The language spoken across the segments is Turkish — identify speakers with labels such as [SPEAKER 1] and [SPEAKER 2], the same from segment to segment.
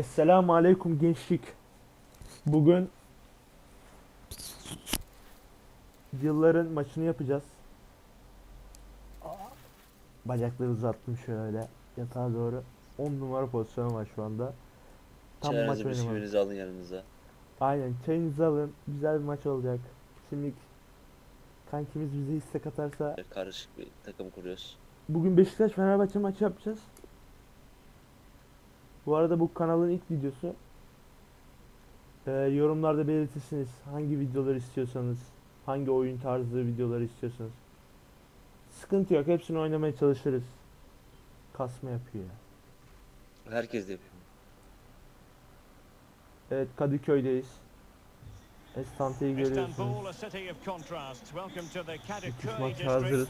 [SPEAKER 1] Esselamu Aleyküm gençlik. Bugün yılların maçını yapacağız. Bacakları uzattım şöyle yatağa doğru. 10 numara pozisyonu var şu anda. Tam maç
[SPEAKER 2] Çayınızı
[SPEAKER 1] oynamadım.
[SPEAKER 2] bisküvinizi alın yanınıza.
[SPEAKER 1] Aynen çayınızı alın. Güzel bir maç olacak. Şimdi kankimiz bize istek atarsa
[SPEAKER 2] Karışık bir takım kuruyoruz.
[SPEAKER 1] Bugün Beşiktaş Fenerbahçe maçı yapacağız. Bu arada bu kanalın ilk videosu. Ee, yorumlarda belirtirsiniz hangi videoları istiyorsanız, hangi oyun tarzı videoları istiyorsanız. Sıkıntı yok, hepsini oynamaya çalışırız. Kasma yapıyor ya.
[SPEAKER 2] Herkes de yapıyor.
[SPEAKER 1] Evet Kadıköy'deyiz. Estante'yi görüyorsunuz. Maça hazırız.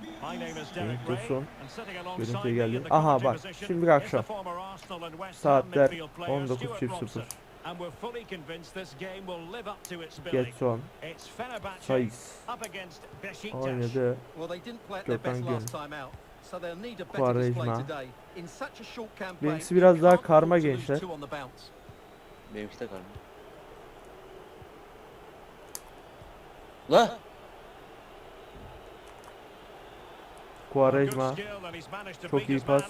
[SPEAKER 3] District on the Asian side of the Bosphorus, the home of Fenerbahçe. My name is Derek
[SPEAKER 1] Cenk
[SPEAKER 3] Ray,
[SPEAKER 1] Tosun.
[SPEAKER 3] and sitting alongside
[SPEAKER 1] Görüntüye geldi.
[SPEAKER 3] in the
[SPEAKER 1] Aha bak, şimdi akşam. Saatler
[SPEAKER 3] midfield player
[SPEAKER 1] 19.00.
[SPEAKER 3] Stuart Robson. And we're fully convinced this game will live up to its billing.
[SPEAKER 1] Getson, Saiz
[SPEAKER 3] up against Beşiktaş.
[SPEAKER 1] oynadı.
[SPEAKER 4] Well, they didn't play at their
[SPEAKER 1] Gökhan
[SPEAKER 4] best
[SPEAKER 1] Gönül.
[SPEAKER 4] last time out, so they'll need a better
[SPEAKER 1] Quaresma.
[SPEAKER 4] display today. In such a short campaign,
[SPEAKER 1] Benimkisi biraz daha karma gençler.
[SPEAKER 4] two on the bounce.
[SPEAKER 2] Benimki de karma. La!
[SPEAKER 1] Quaresma. Çok iyi pas.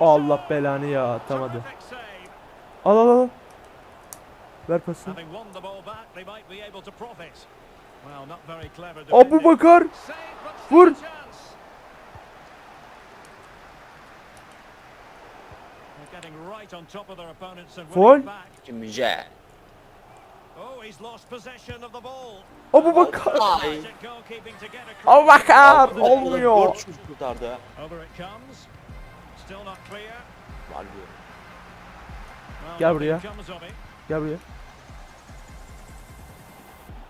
[SPEAKER 1] Allah belanı ya atamadı. Al al al. Ver pası. Abu. Bakar. Vur.
[SPEAKER 3] a chance. They're getting right on top of their opponents and
[SPEAKER 1] Foul.
[SPEAKER 3] winning
[SPEAKER 1] Abu Bakar.
[SPEAKER 2] Ay.
[SPEAKER 1] Abu Bakar. Olmuyor.
[SPEAKER 2] Dört şut kurtardı
[SPEAKER 1] Gel buraya. Gel buraya.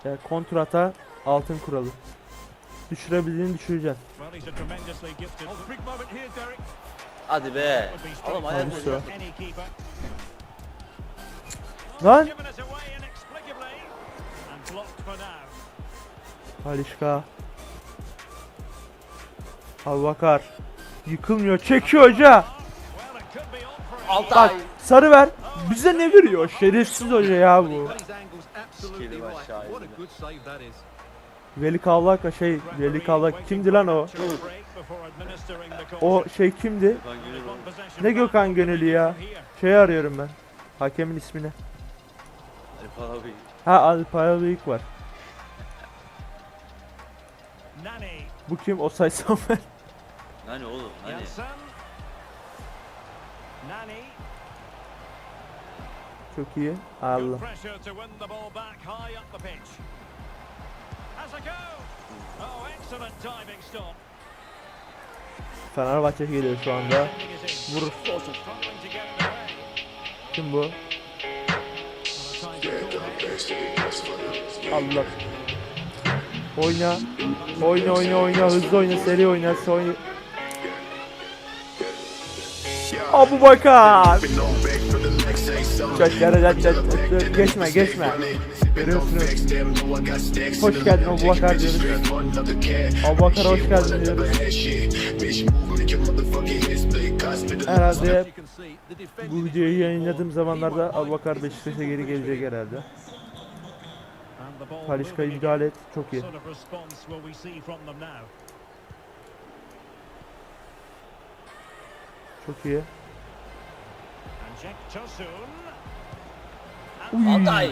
[SPEAKER 1] Ya kontrata altın kuralı. Düşürebildiğini düşüreceksin.
[SPEAKER 3] Oh.
[SPEAKER 2] Hadi be. Oğlum
[SPEAKER 3] keeper.
[SPEAKER 1] Lan. Halişka. Abu Bakar. Yıkılmıyor. Çekiyor hoca.
[SPEAKER 2] Altay.
[SPEAKER 1] Bak sarı ver. Bize ne veriyor? Şerefsiz hoca ya bu. Veli Kavlak şey Veli Kavlak kimdi lan o? O şey kimdi? Ne Gökhan Gönül'ü ya? Şey arıyorum ben. Hakemin ismini. Ha Alpayalıyık var.
[SPEAKER 3] Nani,
[SPEAKER 1] Bu kim? Osay Samuel.
[SPEAKER 2] Hani oğlum hani.
[SPEAKER 3] Jensen. Nani,
[SPEAKER 1] Çok iyi. Allah.
[SPEAKER 3] Oh.
[SPEAKER 1] Fenerbahçe geliyor şu anda.
[SPEAKER 3] Defending is in.
[SPEAKER 1] Allah. Oyna. Oyna oyna oyna. Hızlı oyna. Seri oyna. Oyna. Abu Bakar. Çat, çat, çat, çat. Geçme geçme. Hoş geldin Abu Bakar diyoruz. Abu Bakar hoş geldin diyoruz. Herhalde bu videoyu yayınladığım zamanlarda Abu Bakar Beşiktaş'a geri gelecek herhalde. Talişka müdahale et. Çok iyi. Çok iyi. Uy.
[SPEAKER 2] Altay.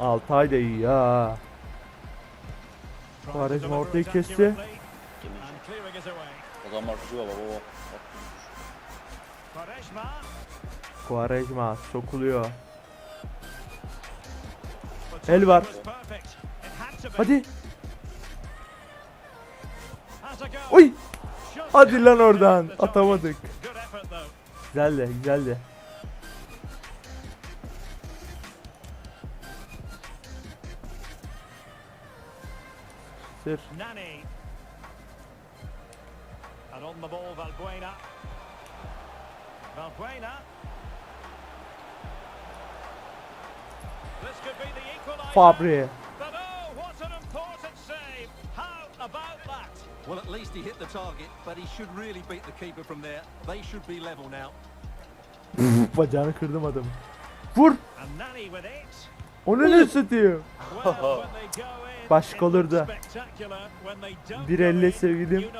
[SPEAKER 1] Altay da iyi ya. Quaresma ortayı kesti.
[SPEAKER 2] O zaman Marcus baba baba.
[SPEAKER 3] Quaresma
[SPEAKER 1] sokuluyor. El var. Hadi. Oy. Hadi lan oradan. Atamadık. Güzeldi, güzeldi. Sır.
[SPEAKER 3] And on the ball, Valbuena. Valbuena. This could be the equaliser.
[SPEAKER 1] Fabri.
[SPEAKER 3] But oh, what an important save. How about that?
[SPEAKER 4] Well, at least he hit the target, but he should really beat the keeper from there. They should be level now.
[SPEAKER 1] Bacağını kırdım adamı. Vur! Onu ne satıyor? Başka
[SPEAKER 3] go
[SPEAKER 1] elle
[SPEAKER 3] in,
[SPEAKER 1] sevgilim.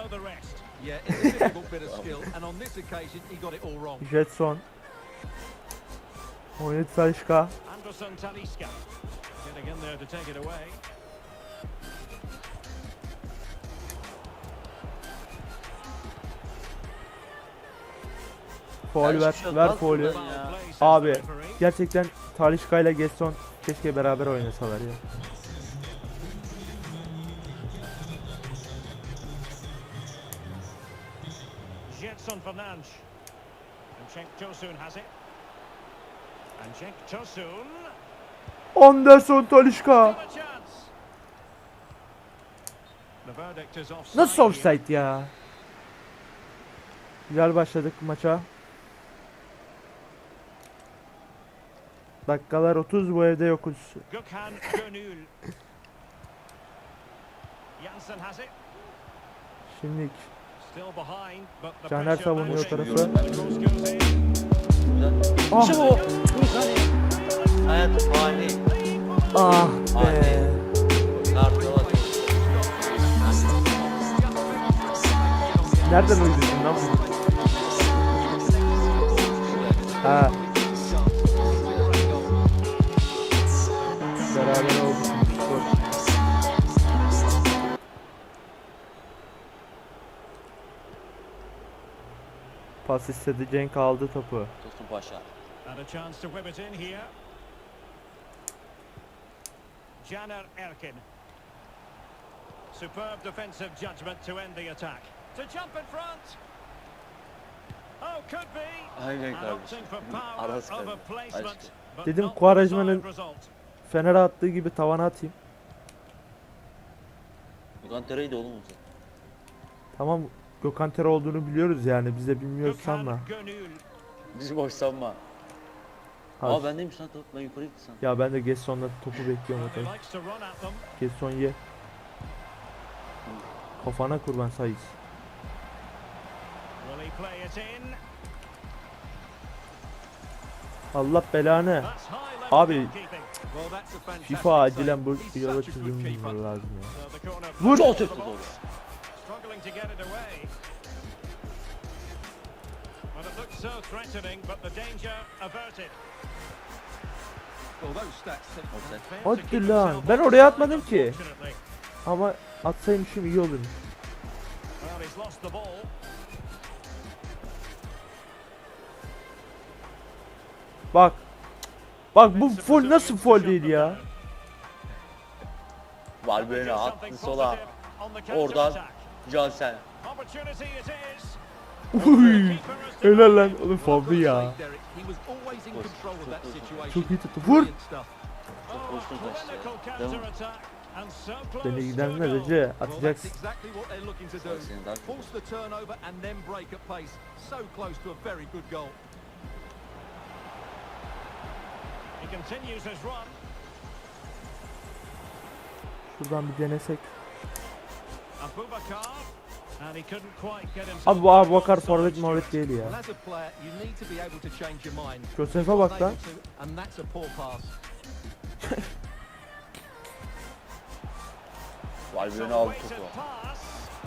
[SPEAKER 1] Jetson. Oynet Salişka.
[SPEAKER 3] Anderson Talisca getting in there to take it away.
[SPEAKER 1] Faul
[SPEAKER 2] Ya
[SPEAKER 1] ver,
[SPEAKER 2] şey
[SPEAKER 1] ver faulü. Abi gerçekten Talişka ile Gesson keşke beraber oynasalar ya.
[SPEAKER 3] Jetson Fernandes. And Cenk Tosun has it.
[SPEAKER 1] Anderson Talişka. Nasıl offside ya? Güzel başladık maça. Dakikalar 30 bu evde yokuz.
[SPEAKER 3] Gökhan Gönül.
[SPEAKER 1] Şimdi Caner savunuyor tarafı. Ah.
[SPEAKER 2] İşte bu. Saniye. Hayat fani.
[SPEAKER 1] ah be.
[SPEAKER 2] Kartal atıyor.
[SPEAKER 1] Nereden uydurdun lan bunu? Ha. Pas istedi Cenk aldı topu.
[SPEAKER 2] Tosun Paşa.
[SPEAKER 3] And a chance to whip it in here. Janer Erkin. Superb defensive judgment to end the attack. To jump in front. Oh, could be.
[SPEAKER 2] Aynen kardeşim.
[SPEAKER 3] but
[SPEAKER 1] Dedim
[SPEAKER 3] result.
[SPEAKER 1] Fener'e attığı gibi tavana atayım.
[SPEAKER 2] Gökhan Tere'ydi oğlum o zaman.
[SPEAKER 1] Tamam Gökhan Tere olduğunu biliyoruz yani biz de bilmiyoruz sanma.
[SPEAKER 2] Bizi boş sanma.
[SPEAKER 1] Ha,
[SPEAKER 2] Aa bendeymiş lan top. Ben yukarı gittim sandım.
[SPEAKER 1] Ya ben de Gesson'la topu bekliyorum bakalım. Gesson ye. Kafana kurban sayız. Allah belanı. Abi, FIFA acilen bu yola çözüm lazım ya. Vur.
[SPEAKER 2] Çok
[SPEAKER 3] Struggling to get it away. Well, it looks so threatening, but the danger averted.
[SPEAKER 1] Hadi lan, ben oraya atmadım ki. Ama atsaymışım iyi olurmuş. Bak. Bak bu full nasıl full değil ya?
[SPEAKER 2] Var böyle attın sola. Oradan
[SPEAKER 3] İs.
[SPEAKER 1] Uy. Helal lan. Oğlum favlı ya. Çok iyi tuttu. Vur. Seni
[SPEAKER 3] to a
[SPEAKER 1] gidenler
[SPEAKER 3] goal.
[SPEAKER 1] Ece
[SPEAKER 4] Well, that's
[SPEAKER 1] atacaksın.
[SPEAKER 4] exactly what they're looking to do.
[SPEAKER 2] Bak senin daha çok-
[SPEAKER 4] Force the turnover and then break at pace. So close to a very good goal.
[SPEAKER 3] He continues his run.
[SPEAKER 1] Şuradan bir denesek. Abi bu
[SPEAKER 3] back
[SPEAKER 1] Bakar forvet muhabbet değil ya. Josef'e bak lan.
[SPEAKER 4] Unable to, And that's a poor pass.
[SPEAKER 2] Var
[SPEAKER 3] Some
[SPEAKER 2] böyle aldı topu.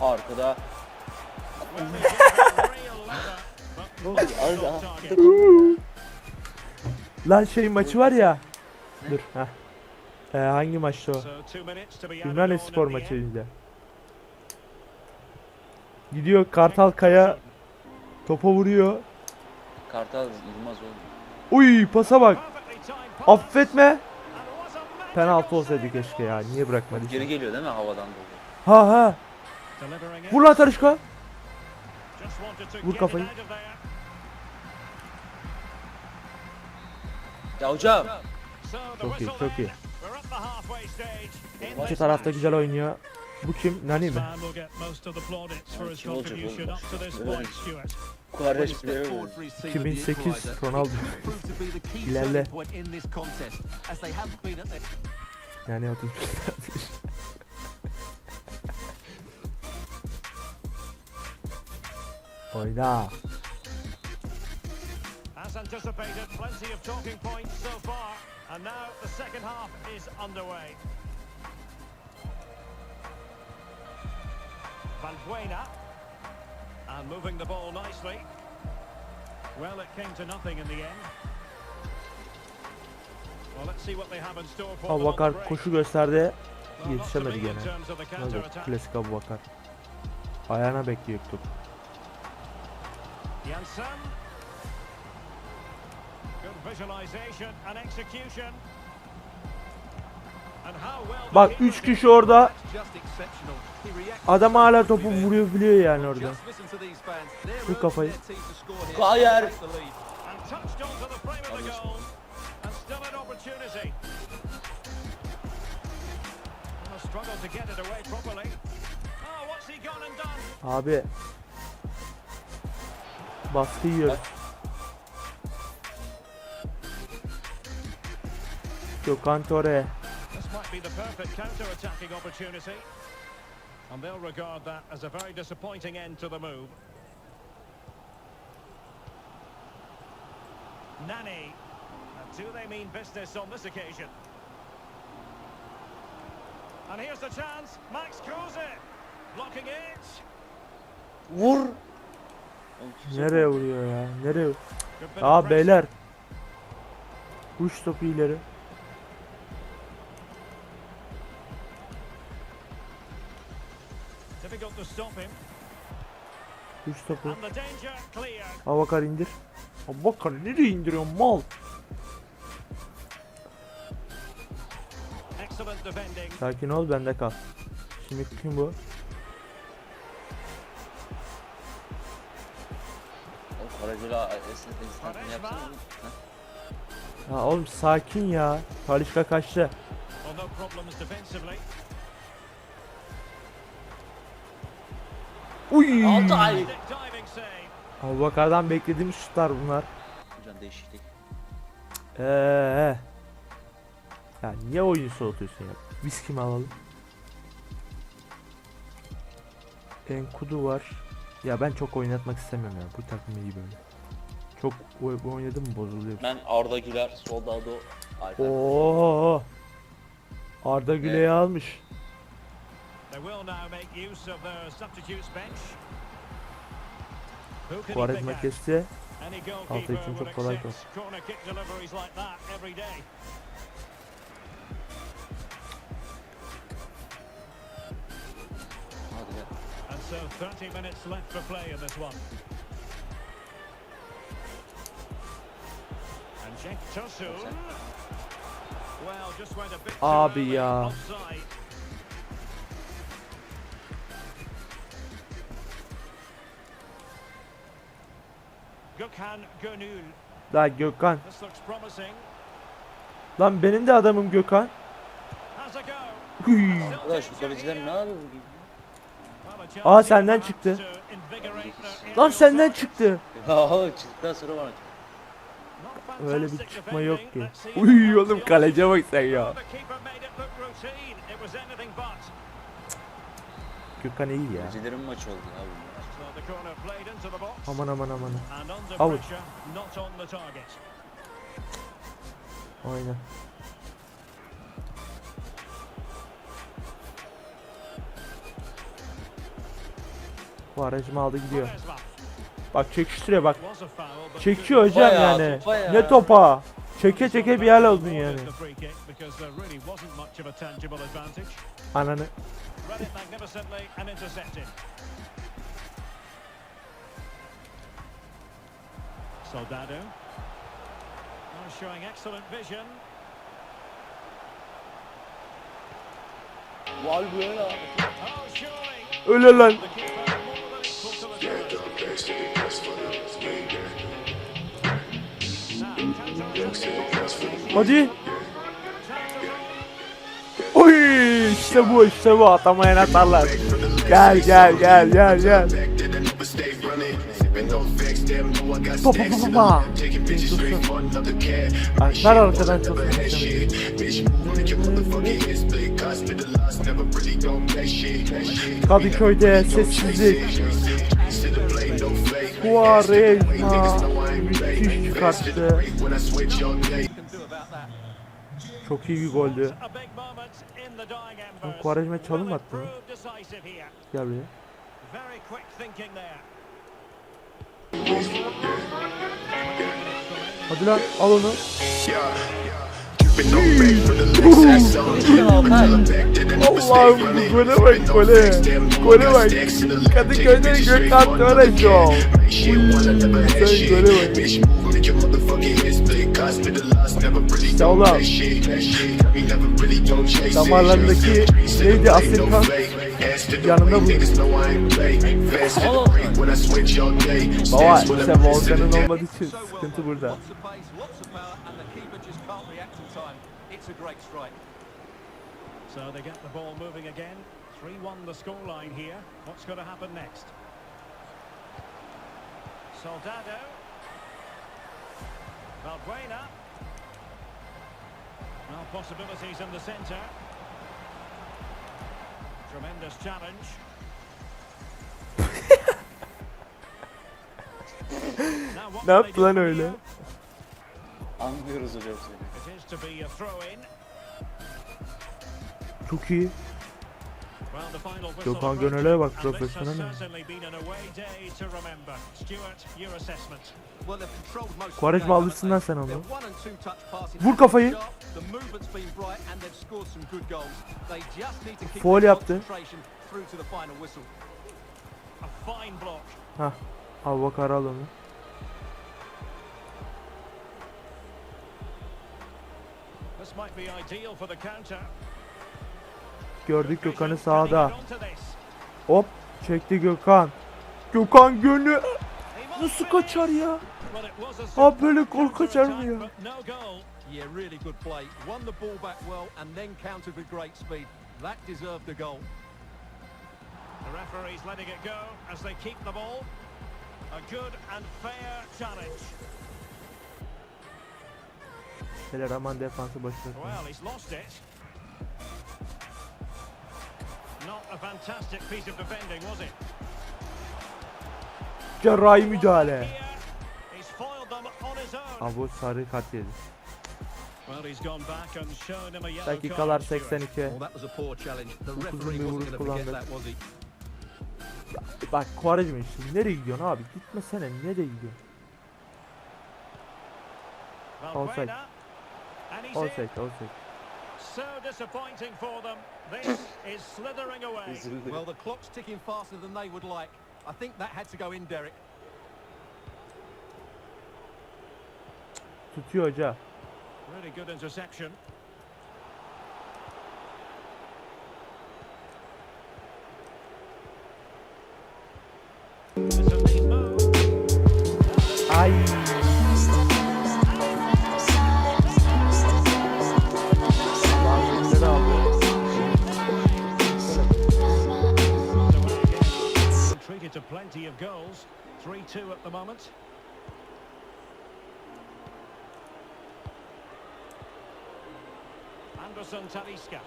[SPEAKER 2] Arkada.
[SPEAKER 1] Lan şey maçı var ya. Dur heh. Ee, hangi maçtı o? Ümraniye spor
[SPEAKER 3] in the
[SPEAKER 1] maçı
[SPEAKER 3] end.
[SPEAKER 1] izle. Gidiyor Kartal Kaya topa vuruyor.
[SPEAKER 2] Kartal Yılmaz oğlum.
[SPEAKER 1] Uy pasa bak. Affetme. Penaltı olsaydı keşke ya. Niye bırakmadı?
[SPEAKER 2] Geri geliyor değil mi havadan doğru?
[SPEAKER 1] Ha ha. Vur lan Tarışka. Vur kafayı.
[SPEAKER 2] Ya hocam.
[SPEAKER 1] Çok iyi, çok iyi. İki tarafta güzel oynuyor. Bu kim? Nani mi?
[SPEAKER 2] Kim olacak
[SPEAKER 1] 2008 Ronaldo. İlerle. Yani atın. Oyna.
[SPEAKER 3] As anticipated, plenty of talking points so far, and now the second half is underway. Valbuena. And moving the ball nicely. Well, it came to nothing in the end. Well, let's see what they have in store for
[SPEAKER 1] Abubakar koşu gösterdi. Yetişemedi gene.
[SPEAKER 3] counter-attack.
[SPEAKER 1] Klasik Abubakar. Ayağına bekliyor top.
[SPEAKER 3] Good visualization and execution.
[SPEAKER 1] Bak
[SPEAKER 3] keeper
[SPEAKER 1] 3
[SPEAKER 3] did.
[SPEAKER 1] kişi orada. Adam hala topu vuruyor biliyor yani orada. Şu kafayı.
[SPEAKER 3] done?
[SPEAKER 1] Abi. Baskı yiyor. Gökhan Tore.
[SPEAKER 3] This might be the perfect counter-attacking opportunity. And they'll regard that as a very disappointing end to the move. Nani. And do they mean business on this occasion? And here's the chance. Max Kruse. Blocking it.
[SPEAKER 2] Vur. Oğlum kimse-
[SPEAKER 1] Nereye vuruyor ya? Nereye?
[SPEAKER 3] Good bit of
[SPEAKER 1] Aa beyler. Uç topu ileri. Uç topu. Abubakar indir. Abubakar nereye indiriyorsun mal? Sakin ol bende kal. Şimdi kim bu?
[SPEAKER 2] Yapsana? Ha?
[SPEAKER 1] Ya oğlum sakin ya. Talişka kaçtı. Uy.
[SPEAKER 2] Altay.
[SPEAKER 3] Save.
[SPEAKER 1] Abubakar'dan beklediğim şutlar bunlar.
[SPEAKER 2] Hocam değişiklik.
[SPEAKER 1] Eee. Ya niye oyunu soğutuyorsun ya? Biz kimi alalım? Enkudu var. Ya ben çok oynatmak istemiyorum ya. Bu takım iyi böyle. Çok oy- oynadım mı bozuluyor.
[SPEAKER 2] Ben Arda Güler, solda Ado. Alper.
[SPEAKER 1] Oo. Arda Güler'i almış.
[SPEAKER 3] They will now make use of their substitutes bench. Who can he pick
[SPEAKER 1] Quaresma
[SPEAKER 3] out?
[SPEAKER 1] kesti.
[SPEAKER 3] Any goalkeeper would
[SPEAKER 1] kolay
[SPEAKER 3] accept corner kick deliveries like that every day. And so 30 minutes left for play in this one. And Cenk Tosun. Well, just went a bit too
[SPEAKER 1] Abi ya.
[SPEAKER 3] offside. Gökhan Gönül.
[SPEAKER 1] La Gökhan. Lan benim de adamım Gökhan.
[SPEAKER 2] Arkadaş bu kaleciler ne yapıyor bugün?
[SPEAKER 3] Well, a chance
[SPEAKER 1] Aa, senden çıktı. Lan senden çıktı.
[SPEAKER 2] Ya çıktıktan sonra bana çıktı.
[SPEAKER 1] Öyle bir çıkma yok ki. Uy oğlum kaleciye bak sen ya. Gökhan iyi ya.
[SPEAKER 2] Kalecilerin maçı oldu ya bu.
[SPEAKER 3] So the corner played into the box.
[SPEAKER 1] Aman aman aman. Out.
[SPEAKER 3] pressure, not on the target.
[SPEAKER 1] Aynen. Quaresma aldı gidiyor. Bak çekiştiriyor bak. Çekiyor hocam
[SPEAKER 2] Topa ya,
[SPEAKER 1] yani.
[SPEAKER 2] ya.
[SPEAKER 1] Ne topa. Çeke çeke bir hal
[SPEAKER 3] awarded
[SPEAKER 1] oldun yani.
[SPEAKER 3] the Soldado. Oh, showing excellent vision. Oh.
[SPEAKER 1] Öyle lan. Hadi. Oy işte bu işte bu atamayan atarlar. Gel gel gel gel gel. Pa pa. Ver arkadan çok Kadıköy'de sessizlik. Quaresma müthiş çıkarttı. Çok iyi bir goldü. Quaresma çalım attı? Gel buraya. Hadi lan al onu. Allah'ım gole bak gole. Gole bak. Kadıköy'de Gökhan Töre Show. Sen gole bak. Oğlum. Damarlarındaki neydi Asilkan yanında bu. Baba işte Volkan'ın olmadığı için sıkıntı burada.
[SPEAKER 3] Time. It's a great strike.
[SPEAKER 4] So they get the ball moving again. 3-1 the scoreline here. What's going to happen next? Soldado. Valbuena. Now possibilities in the centre. Tremendous challenge. Now what
[SPEAKER 1] Ne
[SPEAKER 4] will they
[SPEAKER 1] yaptı
[SPEAKER 4] do
[SPEAKER 1] lan
[SPEAKER 4] from
[SPEAKER 1] öyle?
[SPEAKER 4] here?
[SPEAKER 2] Anlıyoruz hocam seni.
[SPEAKER 4] It is to be a throw-in.
[SPEAKER 1] Çok iyi. Gökhan Gönül'e bak, profesyonel.
[SPEAKER 3] the
[SPEAKER 1] Quaresma alırsın lan sen onu. Vur kafayı.
[SPEAKER 3] sharp, The movement's been bright and
[SPEAKER 1] Gördük Gökhan'ı sağda. Hop. Çekti Gökhan. Gökhan
[SPEAKER 4] must
[SPEAKER 1] Nasıl kaçar ya?
[SPEAKER 4] Well, it was a
[SPEAKER 1] Abi böyle gol kaçar mı ya?
[SPEAKER 4] but No goal.
[SPEAKER 3] Yeah, really good play. Won the ball back well and then countered with great speed. That deserved a goal.
[SPEAKER 4] The referee's letting it go as they keep the ball. A good and fair challenge. Of defending, was it?
[SPEAKER 1] Cerrahi müdahale. Abi bu sarı kart yedi. Dakikalar
[SPEAKER 4] card, Stuart.
[SPEAKER 1] 82.
[SPEAKER 3] Well, that was a poor challenge. The
[SPEAKER 1] Dokuzun
[SPEAKER 3] referee
[SPEAKER 1] bir vuruş kullandı. Bak Quaresma işte. Nereye gidiyorsun abi? Gitmesene. Nereye gidiyorsun? Offside. Offside, offside.
[SPEAKER 4] So disappointing for them. This is slithering away.
[SPEAKER 3] Well, the clock's ticking faster than they would like. I think that had to go in, Derek.
[SPEAKER 1] Tutuyor hoca.
[SPEAKER 4] Really good interception. It's a neat move.
[SPEAKER 1] Ay.
[SPEAKER 4] 3-2 at the moment. Anderson Talisca.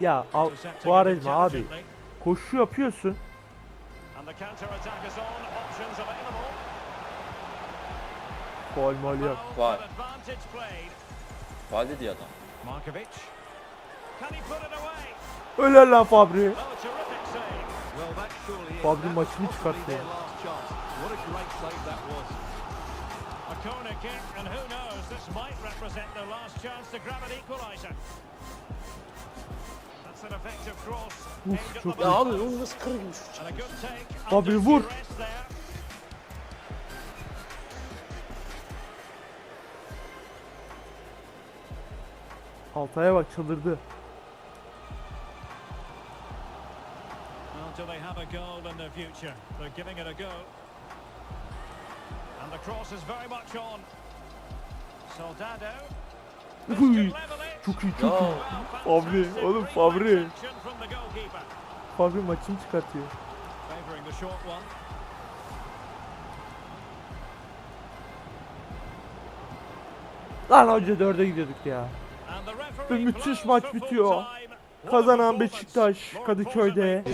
[SPEAKER 1] Ya al, Quaresma abi. Koşu yapıyorsun. Gol mol yok.
[SPEAKER 4] Played.
[SPEAKER 2] Faal dedi adam.
[SPEAKER 1] Öyle lan Fabri. Fabri maçını çıkarttı
[SPEAKER 3] a
[SPEAKER 4] corner kick, and who knows, this might represent their last chance to grab an equaliser. That's an effective cross. aimed at
[SPEAKER 1] çok
[SPEAKER 2] Ya abi onu nasıl
[SPEAKER 4] take.
[SPEAKER 1] Fabri, vur. Altay'a bak çıldırdı.
[SPEAKER 4] Do they have a goal in their future? They're giving it a go. And the cross is very much on. Soldado.
[SPEAKER 1] Uy. Çok iyi çok iyi. Fabri, oğlum Fabri.
[SPEAKER 4] the.
[SPEAKER 1] Fabri maçını çıkartıyor.
[SPEAKER 4] The.
[SPEAKER 1] Lan hoca dörde gidiyorduk ya.
[SPEAKER 4] The
[SPEAKER 1] Ve müthiş maç bitiyor. Kazanan Beşiktaş Kadıköy'de.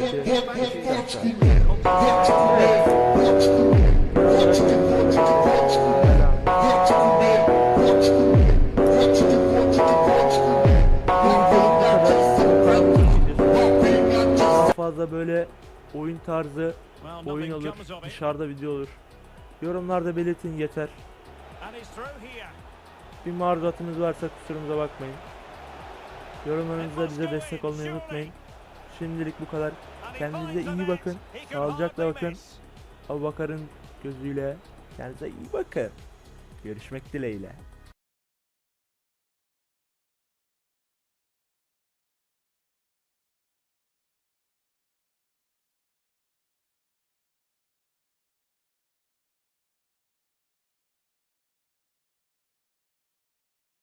[SPEAKER 1] Fazla böyle oyun tarzı oyun olur, dışarıda video olur. Yorumlarda belirtin yeter. Bir marudatınız varsa kusurumuza bakmayın. Yorumlarınızda bize destek olmayı unutmayın. Şimdilik bu kadar. Kendinize iyi bakın. Sağlıcakla bakın. Abubakar'ın gözüyle. Kendinize iyi bakın. Görüşmek dileğiyle.